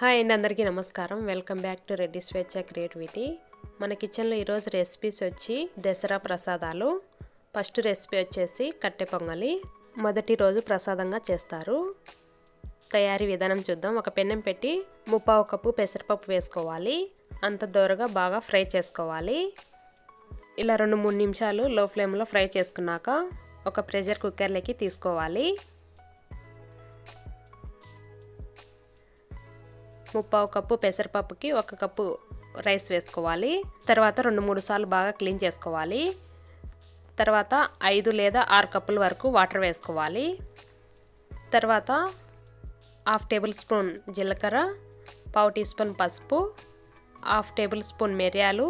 Hi అండి అందరికీ నమస్కారం. వెల్కమ్ బ్యాక్ టు రెడ్డి స్వేచ్ఛ క్రియేటివిటీ. మన కిచెన్లో ఈరోజు రెసిపీస్ వచ్చి దసరా ప్రసాదాలు. ఫస్ట్ రెసిపీ వచ్చేసి కట్టె పొంగలి. మొదటి రోజు ప్రసాదంగా చేస్తారు. తయారీ విధానం చూద్దాం. ఒక పెన్నం పెట్టి ముప్పావు కప్పు పెసరపప్పు వేసుకోవాలి. అంత దూరగా బాగా ఫ్రై చేసుకోవాలి. ఇలా రెండు మూడు నిమిషాలు లో ఫ్లేమ్లో ఫ్రై చేసుకున్నాక ఒక ప్రెషర్ కుక్కర్లోకి తీసుకోవాలి. ముప్పావు కప్పు పెసరపప్పుకి ఒక కప్పు రైస్ వేసుకోవాలి. తర్వాత రెండు మూడు సార్లు బాగా క్లీన్ చేసుకోవాలి. తర్వాత ఐదు లేదా ఆరు కప్పుల వరకు వాటర్ వేసుకోవాలి. తర్వాత హాఫ్ టేబుల్ స్పూన్ జీలకర్ర పావు టీ స్పూన్ పసుపు హాఫ్ టేబుల్ స్పూన్ మిరియాలు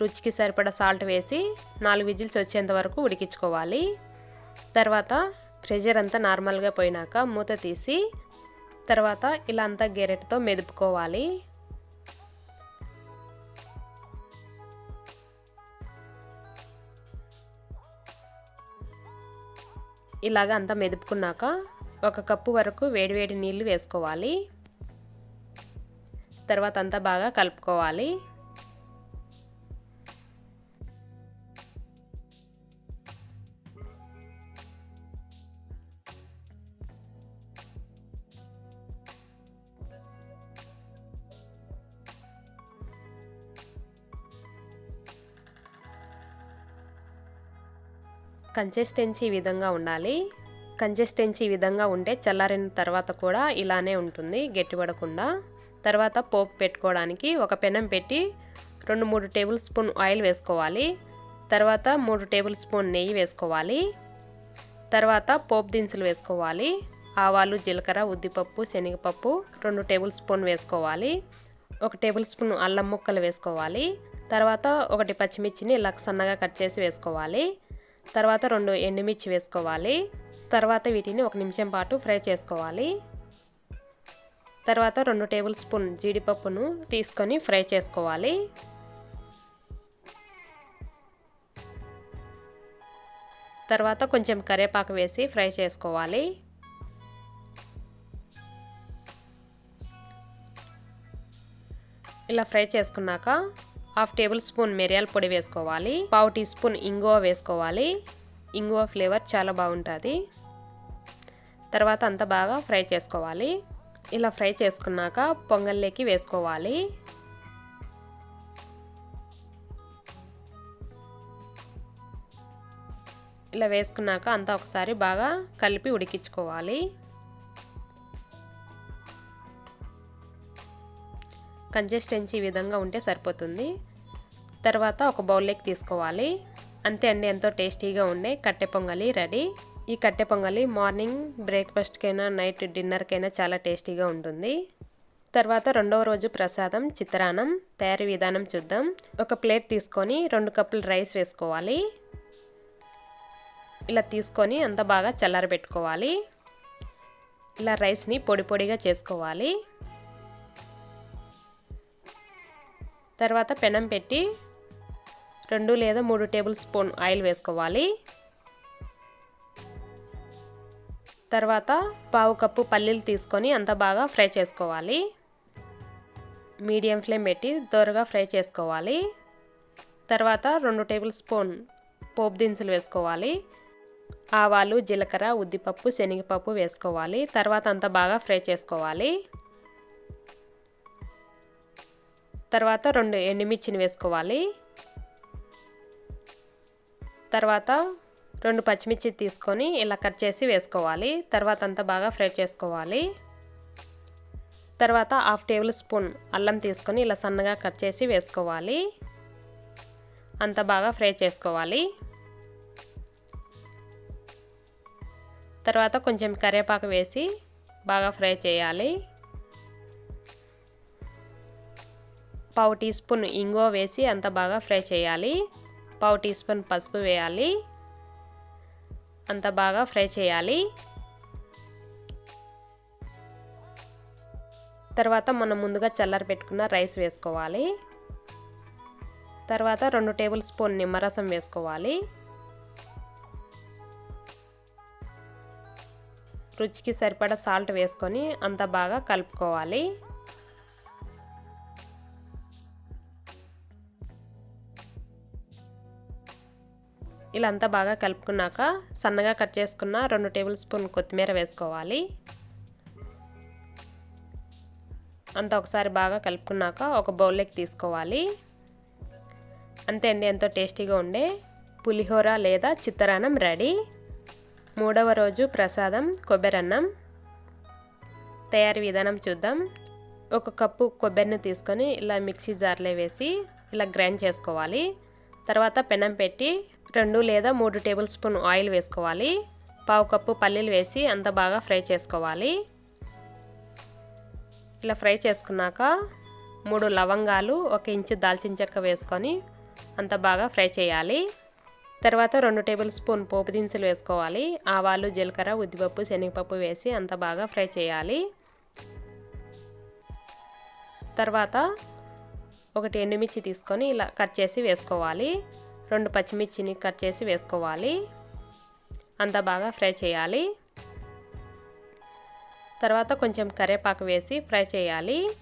రుచికి సరిపడా సాల్ట్ వేసి నాలుగు విజిల్స్ వచ్చేంత వరకు ఉడికించుకోవాలి. తర్వాత ప్రెషర్ అంతా నార్మల్గా పోయినాక మూత తీసి తర్వాత ఇలా అంతా గెరెట్తో మెదుపుకోవాలి. ఇలాగ అంతా మెదుపుకున్నాక ఒక కప్పు వరకు వేడివేడి నీళ్ళు వేసుకోవాలి. తర్వాత అంతా బాగా కలుపుకోవాలి. కన్సిస్టెన్సీ ఈ విధంగా ఉండాలి. కన్సిస్టెన్సీ ఈ విధంగా ఉంటే చల్లారిన తర్వాత కూడా ఇలానే ఉంటుంది గట్టిపడకుండా. తర్వాత పోపు పెట్టుకోవడానికి ఒక పెనం పెట్టి రెండు మూడు టేబుల్ స్పూన్ ఆయిల్ వేసుకోవాలి. తర్వాత మూడు టేబుల్ స్పూన్ నెయ్యి వేసుకోవాలి. తర్వాత పోపు దినుసులు వేసుకోవాలి. ఆవాలు జీలకర్ర ఉద్దిపప్పు శనగపప్పు రెండు టేబుల్ స్పూన్ వేసుకోవాలి. ఒక టేబుల్ స్పూన్ అల్లం ముక్కలు వేసుకోవాలి. తర్వాత ఒకటి పచ్చిమిర్చిని ఇలా సన్నగా కట్ చేసి వేసుకోవాలి. తర్వాత రెండు ఎండుమిర్చి వేసుకోవాలి. తర్వాత వీటిని ఒక నిమిషం పాటు ఫ్రై చేసుకోవాలి. తర్వాత రెండు టేబుల్ స్పూన్ జీడిపప్పును తీసుకొని ఫ్రై చేసుకోవాలి. తర్వాత కొంచెం కరివేపాకు వేసి ఫ్రై చేసుకోవాలి. ఇలా ఫ్రై చేసుకున్నాక హాఫ్ టేబుల్ స్పూన్ మిరియాల పొడి వేసుకోవాలి. పావు టీ స్పూన్ ఇంగువ వేసుకోవాలి. ఇంగువ ఫ్లేవర్ చాలా బాగుంటుంది. తర్వాత అంతా బాగా ఫ్రై చేసుకోవాలి. ఇలా ఫ్రై చేసుకున్నాక పొంగల్లోకి వేసుకోవాలి. ఇలా వేసుకున్నాక అంతా ఒకసారి బాగా కలిపి ఉడికించుకోవాలి. కన్సిస్టెన్సీ ఈ విధంగా ఉంటే సరిపోతుంది. తర్వాత ఒక బౌల్లోకి తీసుకోవాలి. అంతే అండి ఎంతో టేస్టీగా ఉండే కట్టె పొంగలి రెడీ ఈ కట్టె పొంగలి మార్నింగ్ బ్రేక్ఫాస్ట్కైనా నైట్ డిన్నర్కైనా చాలా టేస్టీగా ఉంటుంది. తర్వాత రెండవ రోజు ప్రసాదం చిత్రాన్నం తయారీ విధానం చూద్దాం. ఒక ప్లేట్ తీసుకొని రెండు కప్పులు రైస్ వేసుకోవాలి. ఇలా తీసుకొని అంత బాగా చల్లారబెట్టుకోవాలి. ఇలా రైస్ని పొడి పొడిగా చేసుకోవాలి. తర్వాత పెనం పెట్టి రెండు లేదా మూడు టేబుల్ స్పూన్ ఆయిల్ వేసుకోవాలి. తర్వాత పావు కప్పు పల్లీలు తీసుకొని అంత బాగా ఫ్రై చేసుకోవాలి. మీడియం ఫ్లేమ్ పెట్టి దోరగా ఫ్రై చేసుకోవాలి. తర్వాత రెండు టేబుల్ స్పూన్ పోపు దినుసులు వేసుకోవాలి. ఆవాలు జీలకర్ర ఉద్దిపప్పు శనగపప్పు వేసుకోవాలి. తర్వాత అంత బాగా ఫ్రై చేసుకోవాలి. తర్వాత రెండు ఎండుమిర్చిని వేసుకోవాలి. తర్వాత రెండు పచ్చిమిర్చి తీసుకొని ఇలా కట్ చేసి వేసుకోవాలి. తర్వాత అంతా బాగా ఫ్రై చేసుకోవాలి. తర్వాత హాఫ్ టేబుల్ స్పూన్ అల్లం తీసుకొని ఇలా సన్నగా కట్ చేసి వేసుకోవాలి. అంత బాగా ఫ్రై చేసుకోవాలి. తర్వాత కొంచెం కరివేపాకు వేసి బాగా ఫ్రై చేయాలి. పావు టీ స్పూన్ ఇంగువ వేసి అంత బాగా ఫ్రై చేయాలి. పావు టీ స్పూన్ పసుపు వేయాలి. అంత బాగా ఫ్రై చేయాలి. తర్వాత మనం ముందుగా చల్లారి పెట్టుకున్న రైస్ వేసుకోవాలి. తర్వాత రెండు టేబుల్ స్పూన్ నిమ్మరసం వేసుకోవాలి. రుచికి సరిపడా సాల్ట్ వేసుకొని అంత బాగా కలుపుకోవాలి. ఇలా అంతా బాగా కలుపుకున్నాక సన్నగా కట్ చేసుకున్న రెండు టేబుల్ స్పూన్ కొత్తిమీర వేసుకోవాలి. అంతా ఒకసారి బాగా కలుపుకున్నాక ఒక బౌల్లోకి తీసుకోవాలి. అంతే అండి ఎంతో టేస్టీగా ఉండే పులిహోర లేదా చిత్తరాన్నం రెడీ. మూడవ రోజు ప్రసాదం కొబ్బరన్నం తయారీ విధానం చూద్దాం. ఒక కప్పు కొబ్బరిని తీసుకొని ఇలా మిక్సీ జార్లో వేసి ఇలా గ్రైండ్ చేసుకోవాలి. తర్వాత పెనం పెట్టి రెండు లేదా మూడు టేబుల్ స్పూన్ ఆయిల్ వేసుకోవాలి. పావు కప్పు పల్లీలు వేసి అంత బాగా ఫ్రై చేసుకోవాలి. ఇలా ఫ్రై చేసుకున్నాక మూడు లవంగాలు ఒక ఇంచు దాల్చిన చెక్క వేసుకొని అంత బాగా ఫ్రై చేయాలి. తర్వాత రెండు టేబుల్ స్పూన్ పోపు దినుసులు వేసుకోవాలి. ఆవాలు జీలకర్ర ఉద్దిపప్పు శనగపప్పు వేసి అంత బాగా ఫ్రై చేయాలి. తర్వాత ఒకటి ఎండుమిర్చి తీసుకొని ఇలా కట్ చేసి వేసుకోవాలి. రెండు పచ్చిమిర్చిని కట్ చేసి వేసుకోవాలి. అంత బాగా ఫ్రై చేయాలి. తర్వాత కొంచెం కరివేపాకు వేసి ఫ్రై చేయాలి.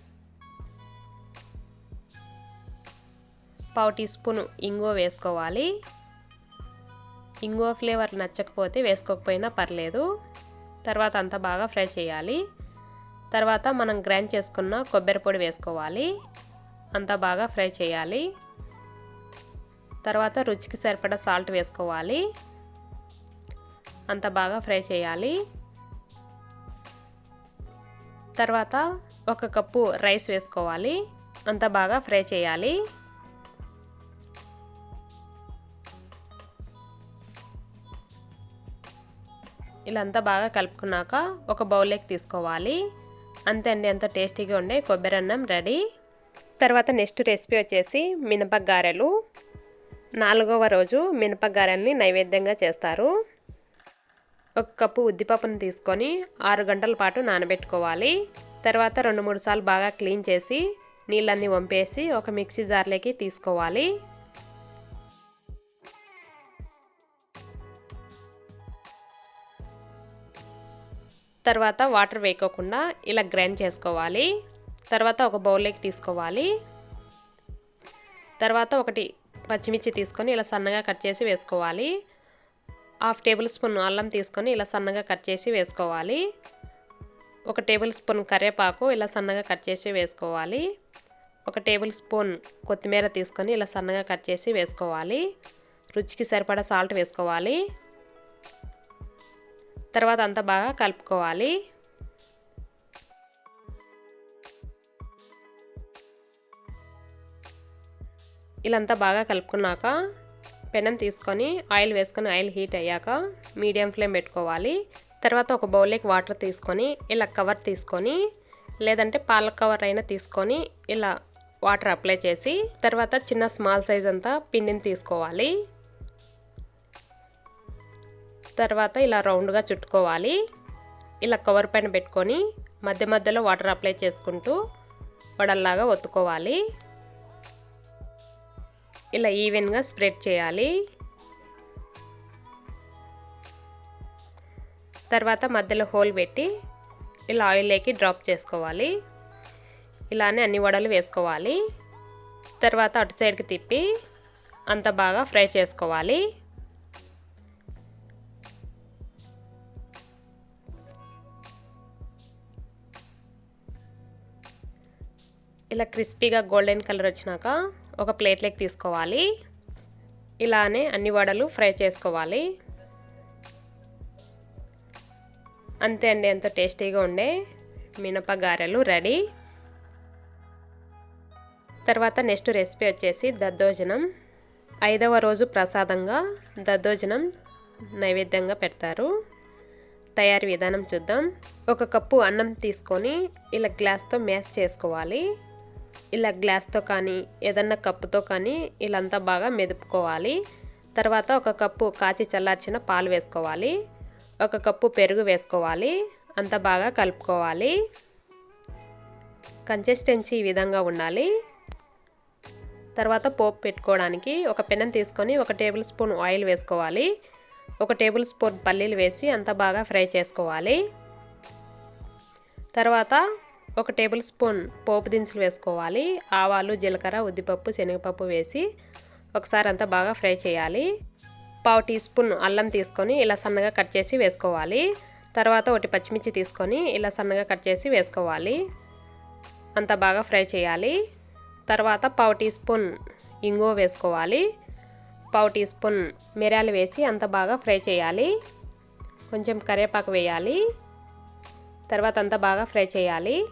పావు టీ స్పూన్ ఇంగువ వేసుకోవాలి. ఇంగువ ఫ్లేవర్ నచ్చకపోతే వేసుకోకపోయినా పర్లేదు. తర్వాత అంతా బాగా ఫ్రై చేయాలి. తర్వాత మనం గ్రైండ్ చేసుకున్న కొబ్బరి పొడి వేసుకోవాలి. అంతా బాగా ఫ్రై చేయాలి. తర్వాత రుచికి సరిపడా సాల్ట్ వేసుకోవాలి. అంత బాగా ఫ్రై చేయాలి. తర్వాత ఒక కప్పు రైస్ వేసుకోవాలి. అంత బాగా ఫ్రై చేయాలి. ఇలా అంతా బాగా కలుపుకున్నాక ఒక బౌల్లోకి తీసుకోవాలి. అంతే అండి ఎంతో టేస్టీగా ఉండే కొబ్బరి అన్నం రెడీ. తర్వాత నెక్స్ట్ రెసిపీ వచ్చేసి మినప గారెలు. నాలుగవ రోజు మినప గారెల్ని నైవేద్యంగా చేస్తారు. ఒక కప్పు ఉద్దిపప్పును తీసుకొని ఆరు గంటల పాటు నానబెట్టుకోవాలి. తర్వాత రెండు మూడు సార్లు బాగా క్లీన్ చేసి నీళ్ళన్నీ వంపేసి ఒక మిక్సీ జార్లోకి తీసుకోవాలి. తర్వాత వాటర్ వేయకోకుండా ఇలా గ్రైండ్ చేసుకోవాలి. తర్వాత ఒక బౌల్లోకి తీసుకోవాలి. తర్వాత ఒకటి పచ్చిమిర్చి తీసుకొని ఇలా సన్నగా కట్ చేసి వేసుకోవాలి. హాఫ్ టేబుల్ స్పూన్ అల్లం తీసుకొని ఇలా సన్నగా కట్ చేసి వేసుకోవాలి. ఒక టేబుల్ స్పూన్ కరివేపాకు ఇలా సన్నగా కట్ చేసి వేసుకోవాలి. ఒక టేబుల్ స్పూన్ కొత్తిమీర తీసుకొని ఇలా సన్నగా కట్ చేసి వేసుకోవాలి. రుచికి సరిపడా సాల్ట్ వేసుకోవాలి. తర్వాత అంతా బాగా కలుపుకోవాలి. ఇలాంతా బాగా కలుపుకున్నాక పెనం తీసుకొని ఆయిల్ వేసుకొని ఆయిల్ హీట్ అయ్యాక మీడియం ఫ్లేమ్ పెట్టుకోవాలి. తర్వాత ఒక బౌల్లోకి వాటర్ తీసుకొని ఇలా కవర్ తీసుకొని లేదంటే పాల కవర్ అయినా తీసుకొని ఇలా వాటర్ అప్లై చేసి తర్వాత చిన్న స్మాల్ సైజ్ అంతా పిండిని తీసుకోవాలి. తర్వాత ఇలా రౌండ్గా చుట్టుకోవాలి. ఇలా కవర్ పైన పెట్టుకొని మధ్య మధ్యలో వాటర్ అప్లై చేసుకుంటూ వడల్లాగా ఒత్తుకోవాలి. ఇలా ఈవెన్గా స్ప్రెడ్ చేయాలి. తర్వాత మధ్యలో హోల్ పెట్టి ఇలా ఆయిల్లోకి డ్రాప్ చేసుకోవాలి. ఇలానే అన్ని వడలు వేసుకోవాలి. తర్వాత అటు సైడ్కి తిప్పి అంత బాగా ఫ్రై చేసుకోవాలి. ఇలా క్రిస్పీగా గోల్డెన్ కలర్ వచ్చినాక ఒక ప్లేట్లోకి తీసుకోవాలి. ఇలానే అన్ని వడలు ఫ్రై చేసుకోవాలి. అంతే అండి ఎంతో టేస్టీగా ఉండే మినప గారెలు రెడీ. తర్వాత నెక్స్ట్ రెసిపీ వచ్చేసి దద్దోజనం. ఐదవ రోజు ప్రసాదంగా దద్దోజనం నైవేద్యంగా పెడతారు. తయారీ విధానం చూద్దాం. ఒక కప్పు అన్నం తీసుకొని ఇలా గ్లాస్తో మ్యాష్ చేసుకోవాలి. ఇలా గ్లాస్తో కానీ ఏదన్నా కప్పుతో కానీ ఇలాంతా బాగా మెదుపుకోవాలి. తర్వాత ఒక కప్పు కాచి చల్లార్చిన పాలు వేసుకోవాలి. ఒక కప్పు పెరుగు వేసుకోవాలి. అంత బాగా కలుపుకోవాలి. కన్సిస్టెన్సీ ఈ విధంగా ఉండాలి. తర్వాత పోపు పెట్టుకోవడానికి ఒక పెనం తీసుకొని ఒక టేబుల్ స్పూన్ ఆయిల్ వేసుకోవాలి. ఒక టేబుల్ స్పూన్ పల్లీలు వేసి అంత బాగా ఫ్రై చేసుకోవాలి. తర్వాత ఒక టేబుల్ స్పూన్ పోపు దినుసులు వేసుకోవాలి. ఆవాలు జీలకర్ర ఉద్దిపప్పు శనగపప్పు వేసి ఒకసారి అంతా బాగా ఫ్రై చేయాలి. పావు టీ స్పూన్ అల్లం తీసుకొని ఇలా సన్నగా కట్ చేసి వేసుకోవాలి. తర్వాత ఒకటి పచ్చిమిర్చి తీసుకొని ఇలా సన్నగా కట్ చేసి వేసుకోవాలి. అంత బాగా ఫ్రై చేయాలి. తర్వాత పావు టీ స్పూన్ ఇంగువ వేసుకోవాలి. పావు టీ స్పూన్ మిరియాలు వేసి అంత బాగా ఫ్రై చేయాలి. కొంచెం కరివేపాకు వేయాలి. తర్వాత అంతా బాగా ఫ్రై చేయాలి.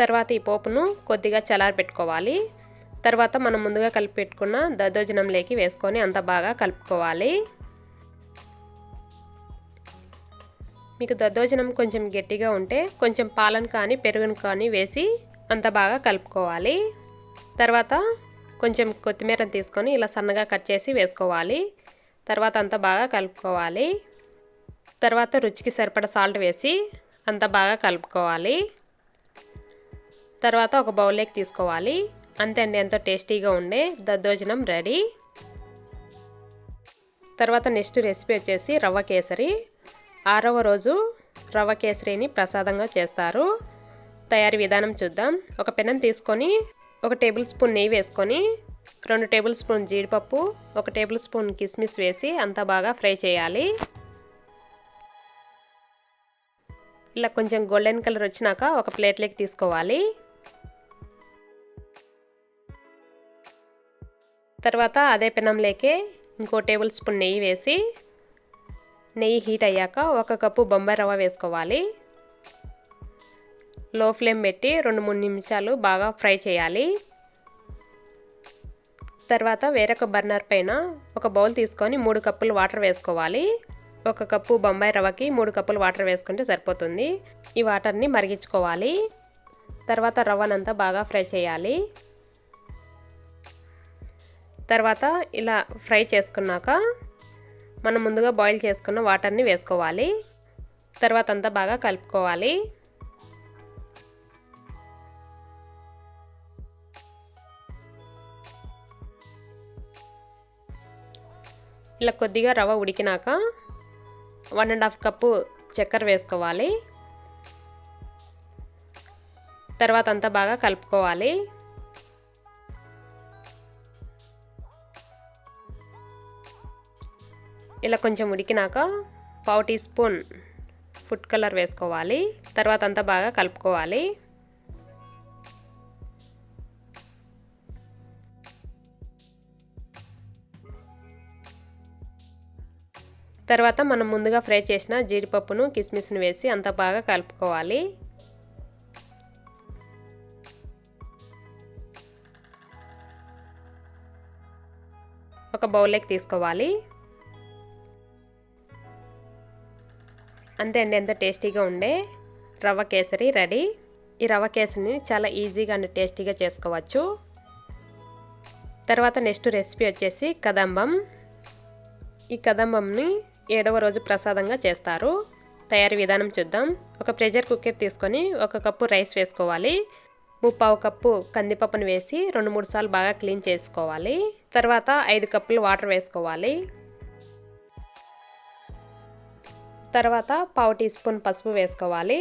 తర్వాత ఈ పోపును కొద్దిగా చల్లారి పెట్టుకోవాలి. తర్వాత మనం ముందుగా కలిపి పెట్టుకున్న దద్దోజనంలోకి వేసుకొని అంత బాగా కలుపుకోవాలి. మీకు దద్దోజనం కొంచెం గట్టిగా ఉంటే కొంచెం పాలను కానీ పెరుగును కానీ వేసి అంత బాగా కలుపుకోవాలి. తర్వాత కొంచెం కొత్తిమీరని తీసుకొని ఇలా సన్నగా కట్ చేసి వేసుకోవాలి. తర్వాత అంత బాగా కలుపుకోవాలి. తర్వాత రుచికి సరిపడ సాల్ట్ వేసి అంత బాగా కలుపుకోవాలి. తర్వాత ఒక బౌల్లోకి తీసుకోవాలి. అంతే అండి ఎంతో టేస్టీగా ఉండే దద్దోజనం రెడీ. తర్వాత నెక్స్ట్ రెసిపీ వచ్చేసి రవ్వ కేసరి. ఆరవ రోజు రవ్వ కేసరిని ప్రసాదంగా చేస్తారు. తయారీ విధానం చూద్దాం. ఒక పెనం తీసుకొని ఒక టేబుల్ స్పూన్ నెయ్యి వేసుకొని రెండు టేబుల్ స్పూన్ జీడిపప్పు ఒక టేబుల్ స్పూన్ కిస్మిస్ వేసి అంతా బాగా ఫ్రై చేయాలి. ఇలా కొంచెం గోల్డెన్ కలర్ వచ్చినాక ఒక ప్లేట్లోకి తీసుకోవాలి. తర్వాత అదే పెనంలోకే ఇంకో టేబుల్ స్పూన్ నెయ్యి వేసి నెయ్యి హీట్ అయ్యాక ఒక కప్పు బొంబాయి రవ్వ వేసుకోవాలి. లో ఫ్లేమ్ పెట్టి రెండు మూడు నిమిషాలు బాగా ఫ్రై చేయాలి. తర్వాత వేరొక బర్నర్ పైన ఒక బౌల్ తీసుకొని మూడు కప్పులు వాటర్ వేసుకోవాలి. ఒక కప్పు బొంబాయి రవ్వకి మూడు కప్పులు వాటర్ వేసుకుంటే సరిపోతుంది. ఈ వాటర్ని మరిగించుకోవాలి. తర్వాత రవ్వనంతా బాగా ఫ్రై చేయాలి. తర్వాత ఇలా ఫ్రై చేసుకున్నాక మనం ముందుగా బాయిల్ చేసుకున్న వాటర్ని వేసుకోవాలి. తర్వాత అంతా బాగా కలుపుకోవాలి. ఇలా కొద్దిగా రవ్వ ఉడికినాక వన్ అండ్ హాఫ్ కప్పు చక్కెర వేసుకోవాలి. తర్వాత అంతా బాగా కలుపుకోవాలి. ఇలా కొంచెం ఉడికినాక పావు టీ స్పూన్ ఫుడ్ కలర్ వేసుకోవాలి. తర్వాత అంతా బాగా కలుపుకోవాలి. తర్వాత మనం ముందుగా ఫ్రై చేసిన జీడిపప్పును కిస్మిస్ను వేసి అంత బాగా కలుపుకోవాలి. ఒక బౌల్లోకి తీసుకోవాలి. అంతే అండి ఎంత టేస్టీగా ఉండే రవ్వ కేసరి రెడీ. ఈ రవ్వ కేసరిని చాలా ఈజీగా అండ్ టేస్టీగా చేసుకోవచ్చు. తర్వాత నెక్స్ట్ రెసిపీ వచ్చేసి కదంబం. ఈ కదంబంని ఏడవ రోజు ప్రసాదంగా చేస్తారు. తయారీ విధానం చూద్దాం. ఒక ప్రెషర్ కుక్కర్ తీసుకొని ఒక కప్పు రైస్ వేసుకోవాలి. ముప్పావు కప్పు కందిపప్పును వేసి రెండు మూడు సార్లు బాగా క్లీన్ చేసుకోవాలి. తర్వాత ఐదు కప్పులు వాటర్ వేసుకోవాలి. తర్వాత పావు టీ స్పూన్ పసుపు వేసుకోవాలి.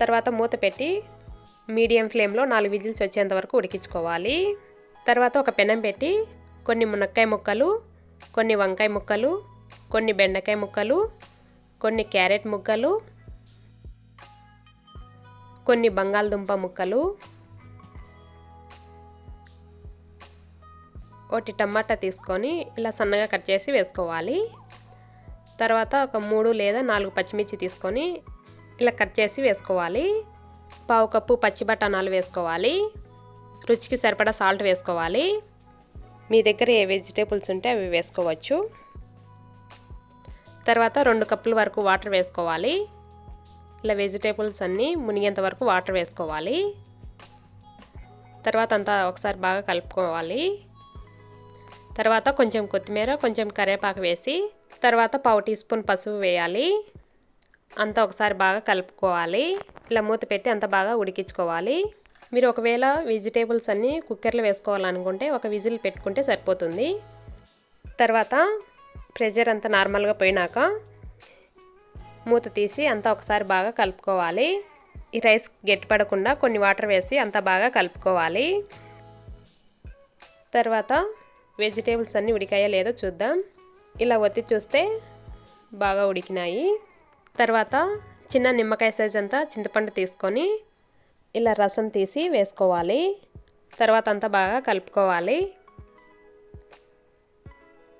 తర్వాత మూత పెట్టి మీడియం ఫ్లేమ్లో నాలుగు విజిల్స్ వచ్చేంత వరకు ఉడికించుకోవాలి. తర్వాత ఒక పెనం పెట్టి కొన్ని మునక్కాయ ముక్కలు కొన్ని వంకాయ ముక్కలు కొన్ని బెండకాయ ముక్కలు కొన్ని క్యారెట్ ముక్కలు కొన్ని బంగాళదుంప ముక్కలు ఒకటి టమాటా తీసుకొని ఇలా సన్నగా కట్ చేసి వేసుకోవాలి. తర్వాత ఒక మూడు లేదా నాలుగు పచ్చిమిర్చి తీసుకొని ఇలా కట్ చేసి వేసుకోవాలి. పావు కప్పు పచ్చి బఠానాలు వేసుకోవాలి. రుచికి సరిపడా సాల్ట్ వేసుకోవాలి. మీ దగ్గర ఏ వెజిటేబుల్స్ ఉంటే అవి వేసుకోవచ్చు. తర్వాత రెండు కప్పుల వరకు వాటర్ వేసుకోవాలి. ఇలా వెజిటేబుల్స్ అన్నీ మునిగేంత వరకు వాటర్ వేసుకోవాలి. తర్వాత అంతా ఒకసారి బాగా కలుపుకోవాలి. తర్వాత కొంచెం కొత్తిమీర కొంచెం కరివేపాకు వేసి తర్వాత పావు టీ స్పూన్ పసుపు వేయాలి. అంతా ఒకసారి బాగా కలుపుకోవాలి. ఇలా మూత పెట్టి అంత బాగా ఉడికించుకోవాలి. మీరు ఒకవేళ వెజిటేబుల్స్ అన్నీ కుక్కర్లో వేసుకోవాలనుకుంటే ఒక విజిల్ పెట్టుకుంటే సరిపోతుంది. తర్వాత ప్రెషర్ అంతా నార్మల్గా పోయినాక మూత తీసి అంతా ఒకసారి బాగా కలుపుకోవాలి. ఈ రైస్ గట్టిపడకుండా కొన్ని వాటర్ వేసి అంతా బాగా కలుపుకోవాలి. తర్వాత వెజిటేబుల్స్ అన్నీ ఉడికాయో లేదో చూద్దాం. ఇలా ఒత్తి చూస్తే బాగా ఉడికినాయి. తర్వాత చిన్న నిమ్మకాయ సైజ్ అంతా చింతపండు తీసుకొని ఇలా రసం తీసి వేసుకోవాలి. తర్వాత అంతా బాగా కలుపుకోవాలి.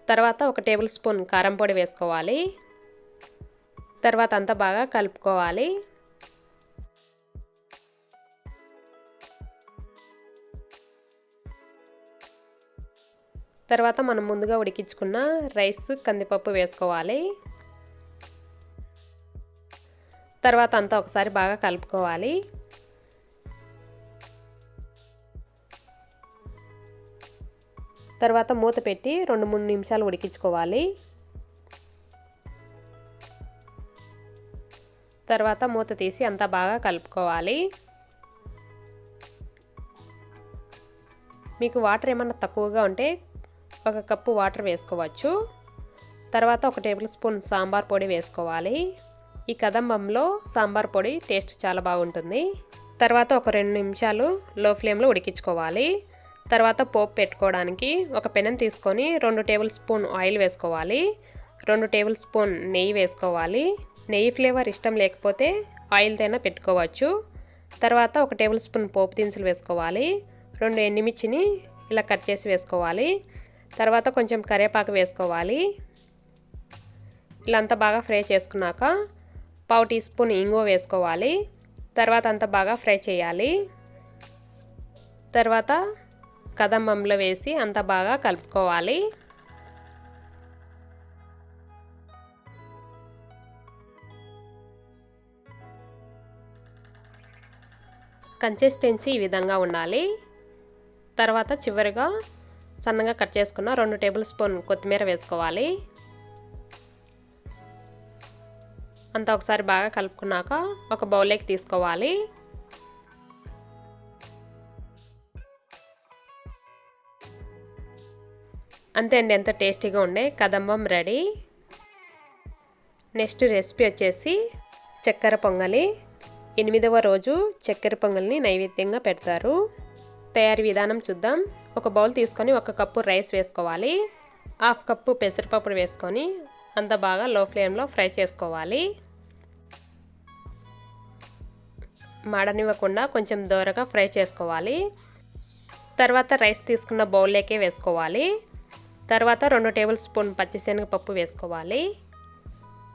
తర్వాత ఒక టేబుల్ స్పూన్ కారం పొడి వేసుకోవాలి. తర్వాత అంతా బాగా కలుపుకోవాలి. తర్వాత మనం ముందుగా ఉడికించుకున్న రైస్ కందిపప్పు వేసుకోవాలి. తర్వాత అంతా ఒకసారి బాగా కలుపుకోవాలి. తర్వాత మూత పెట్టి రెండు మూడు నిమిషాలు ఉడికించుకోవాలి. తర్వాత మూత తీసి అంతా బాగా కలుపుకోవాలి. మీకు వాటర్ ఏమన్నా తక్కువగా ఉంటే ఒక కప్పు వాటర్ వేసుకోవచ్చు. తర్వాత ఒక టేబుల్ స్పూన్ సాంబార్ పొడి వేసుకోవాలి. ఈ కదంబంలో సాంబార్ పొడి టేస్ట్ చాలా బాగుంటుంది. తర్వాత ఒక రెండు నిమిషాలు లో ఫ్లేమ్లో ఉడికించుకోవాలి. తర్వాత పోపు పెట్టుకోవడానికి ఒక పెనం తీసుకొని రెండు టేబుల్ స్పూన్ ఆయిల్ వేసుకోవాలి. రెండు టేబుల్ స్పూన్ నెయ్యి వేసుకోవాలి. నెయ్యి ఫ్లేవర్ ఇష్టం లేకపోతే ఆయిల్తోనే పెట్టుకోవచ్చు. తర్వాత ఒక టేబుల్ స్పూన్ పోపు దినుసులు వేసుకోవాలి. రెండు ఎండుమిర్చిని ఇలా కట్ చేసి వేసుకోవాలి. తర్వాత కొంచెం కరివేపాకు వేసుకోవాలి. ఇలా అంతా బాగా ఫ్రై చేసుకున్నాక పావు టీ స్పూన్ ఇంగువ వేసుకోవాలి. తర్వాత అంతా బాగా ఫ్రై చేయాలి. తర్వాత కదంబంలో వేసి అంతా బాగా కలుపుకోవాలి. కన్సిస్టెన్సీ ఈ విధంగా ఉండాలి. తర్వాత చివరిగా సన్నగా కట్ చేసుకున్న రెండు టేబుల్ స్పూన్ కొత్తిమీర వేసుకోవాలి. అంతా ఒకసారి బాగా కలుపుకున్నాక ఒక బౌల్లోకి తీసుకోవాలి. అంతే అండి ఎంతో టేస్టీగా ఉండే కదంబం రెడీ. నెక్స్ట్ రెసిపీ వచ్చేసి చక్కెర పొంగలి. ఎనిమిదవ రోజు చక్కెర పొంగల్ని నైవేద్యంగా పెడతారు. తయారీ విధానం చూద్దాం. ఒక బౌల్ తీసుకొని ఒక కప్పు రైస్ వేసుకోవాలి. హాఫ్ కప్పు పెసరపప్పు వేసుకొని అంత బాగా లో ఫ్లేమ్లో ఫ్రై చేసుకోవాలి. మాడనివ్వకుండా కొంచెం దూరగా ఫ్రై చేసుకోవాలి. తర్వాత రైస్ తీసుకున్న బౌల్లోకే వేసుకోవాలి. తర్వాత రెండు టేబుల్ స్పూన్ పచ్చిశనగపప్పు వేసుకోవాలి.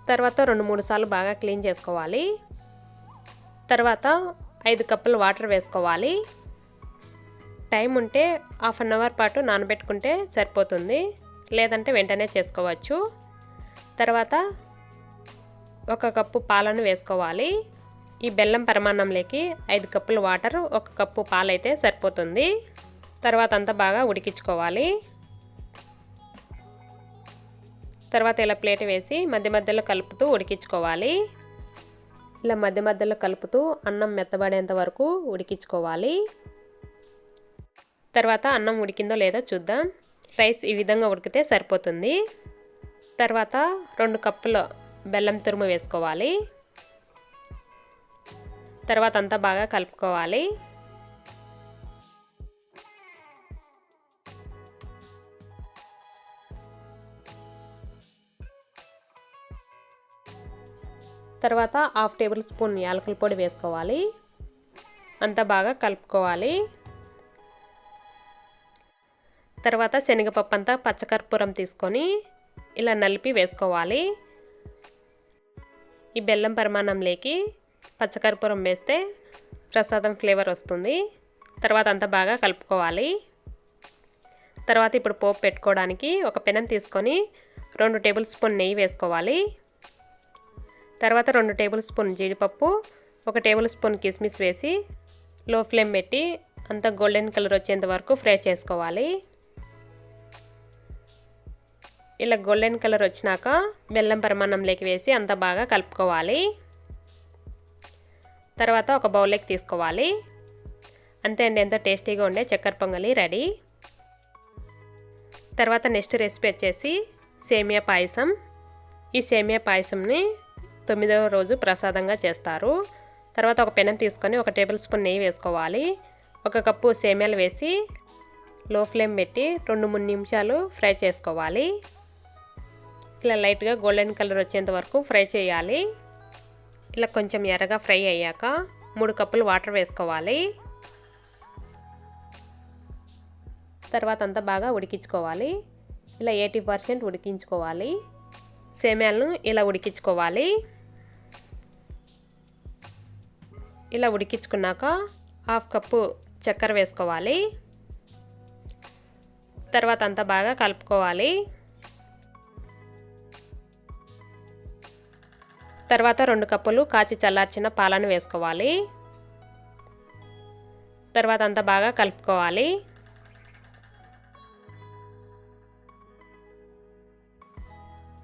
తర్వాత రెండు మూడు సార్లు బాగా క్లీన్ చేసుకోవాలి. తర్వాత ఐదు కప్పులు వాటర్ వేసుకోవాలి. టైం ఉంటే హాఫ్ అన్ అవర్ పాటు నానబెట్టుకుంటే సరిపోతుంది. లేదంటే వెంటనే చేసుకోవచ్చు. తర్వాత ఒక కప్పు పాలను వేసుకోవాలి. ఈ బెల్లం పరిమాణంలోకి ఐదు కప్పులు వాటర్ ఒక కప్పు పాలైతే సరిపోతుంది. తర్వాత అంతా బాగా ఉడికించుకోవాలి. తర్వాత ఇలా ప్లేట్ వేసి మధ్య మధ్యలో కలుపుతూ ఉడికించుకోవాలి. ఇలా మధ్య మధ్యలో కలుపుతూ అన్నం మెత్తబడేంత వరకు ఉడికించుకోవాలి. తర్వాత అన్నం ఉడికిందో లేదో చూద్దాం. రైస్ ఈ విధంగా ఉడికితే సరిపోతుంది. తర్వాత రెండు కప్పుల బెల్లం తురుము వేసుకోవాలి. తర్వాత అంతా బాగా కలుపుకోవాలి. తర్వాత హాఫ్ టేబుల్ స్పూన్ యాలకుల పొడి వేసుకోవాలి. అంతా బాగా కలుపుకోవాలి. తర్వాత శనగపప్పు అంతా పచ్చకర్పూరం తీసుకొని ఇలా నలిపి వేసుకోవాలి. ఈ బెల్లం పరిమాణంలోకి పచ్చకర్పూరం వేస్తే ప్రసాదం ఫ్లేవర్ వస్తుంది. తర్వాత అంతా బాగా కలుపుకోవాలి. తర్వాత ఇప్పుడు పోపు పెట్టుకోవడానికి ఒక పెనం తీసుకొని రెండు టేబుల్ స్పూన్ నెయ్యి వేసుకోవాలి. తర్వాత రెండు టేబుల్ స్పూన్ జీడిపప్పు ఒక టేబుల్ స్పూన్ కిస్మిస్ వేసి లో ఫ్లేమ్ పెట్టి అంతా గోల్డెన్ కలర్ వచ్చేంత వరకు ఫ్రై చేసుకోవాలి. ఇలా గోల్డెన్ కలర్ వచ్చినాక బెల్లం పరిమాణంలోకి వేసి అంతా బాగా కలుపుకోవాలి. తర్వాత ఒక బౌల్లోకి తీసుకోవాలి. అంతే అండి ఎంతో టేస్టీగా ఉండే చక్కెర పొంగలి రెడీ. తర్వాత నెక్స్ట్ రెసిపీ వచ్చేసి సేమియా పాయసం. ఈ సేమియా పాయసంని తొమ్మిదవ రోజు ప్రసాదంగా చేస్తారు. తర్వాత ఒక పెనం తీసుకొని ఒక టేబుల్ స్పూన్ నెయ్యి వేసుకోవాలి. ఒక కప్పు సేమియాలు వేసి లో ఫ్లేమ్ పెట్టి రెండు మూడు నిమిషాలు ఫ్రై చేసుకోవాలి. ఇలా లైట్గా గోల్డెన్ కలర్ వచ్చేంత వరకు ఫ్రై చేయాలి. ఇలా కొంచెం ఎర్రగా ఫ్రై అయ్యాక మూడు కప్పులు వాటర్ వేసుకోవాలి. తర్వాత అంతా బాగా ఉడికించుకోవాలి. ఇలా ఎయిటీ పర్సెంట్ ఉడికించుకోవాలి. సేమ్యాలను ఇలా ఉడికించుకోవాలి. ఇలా ఉడికించుకున్నాక హాఫ్ కప్పు చక్కెర వేసుకోవాలి. తర్వాత అంతా బాగా కలుపుకోవాలి. తర్వాత రెండు కప్పులు కాచి చల్లార్చిన పాలను వేసుకోవాలి. తర్వాత అంతా బాగా కలుపుకోవాలి.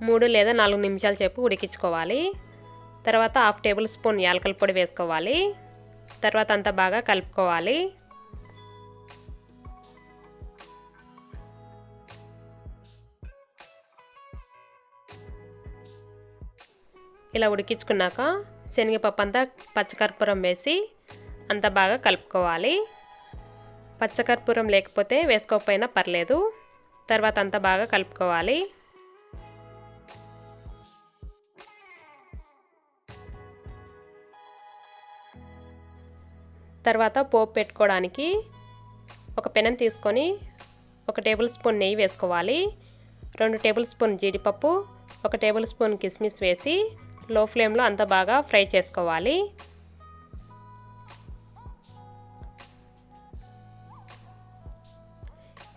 మూడు లేదా నాలుగు నిమిషాల సేపు ఉడికించుకోవాలి. తర్వాత హాఫ్ టేబుల్ స్పూన్ యాలకల పొడి వేసుకోవాలి. తర్వాత అంతా బాగా కలుపుకోవాలి. ఇలా ఉడికించుకున్నాక శనగపప్పు అంతా పచ్చకర్పూరం వేసి అంతా బాగా కలుపుకోవాలి. పచ్చకర్పూరం లేకపోతే వేసుకోకపోయినా పర్లేదు. తర్వాత అంతా బాగా కలుపుకోవాలి. తర్వాత పోపు పెట్టుకోవడానికి ఒక పెనం తీసుకొని ఒక టేబుల్ స్పూన్ నెయ్యి వేసుకోవాలి. రెండు టేబుల్ స్పూన్ జీడిపప్పు ఒక టేబుల్ స్పూన్ కిస్మిస్ వేసి లో ఫ్లేమ్లో అంత బాగా ఫ్రై చేసుకోవాలి.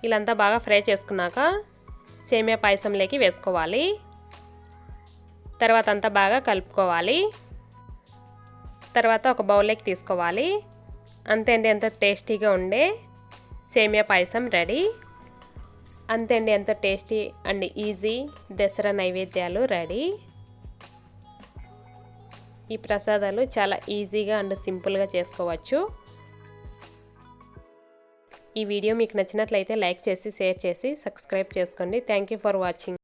ఇలాంతా బాగా ఫ్రై చేసుకున్నాక సేమియా పాయసంలోకి వేసుకోవాలి. తర్వాత అంతా బాగా కలుపుకోవాలి. తర్వాత ఒక బౌల్లోకి తీసుకోవాలి. అంతే అండి ఎంత టేస్టీగా ఉండే సేమియా పాయసం రెడీ. అంతే అండి ఎంత టేస్టీ అండ్ ఈజీ దసరా నైవేద్యాలు రెడీ. ఈ ప్రసాదాలు చాలా ఈజీగా అండ్ సింపుల్గా చేసుకోవచ్చు. ఈ వీడియో మీకు నచ్చినట్లయితే లైక్ చేసి షేర్ చేసి సబ్స్క్రైబ్ చేసుకోండి. Thank you for watching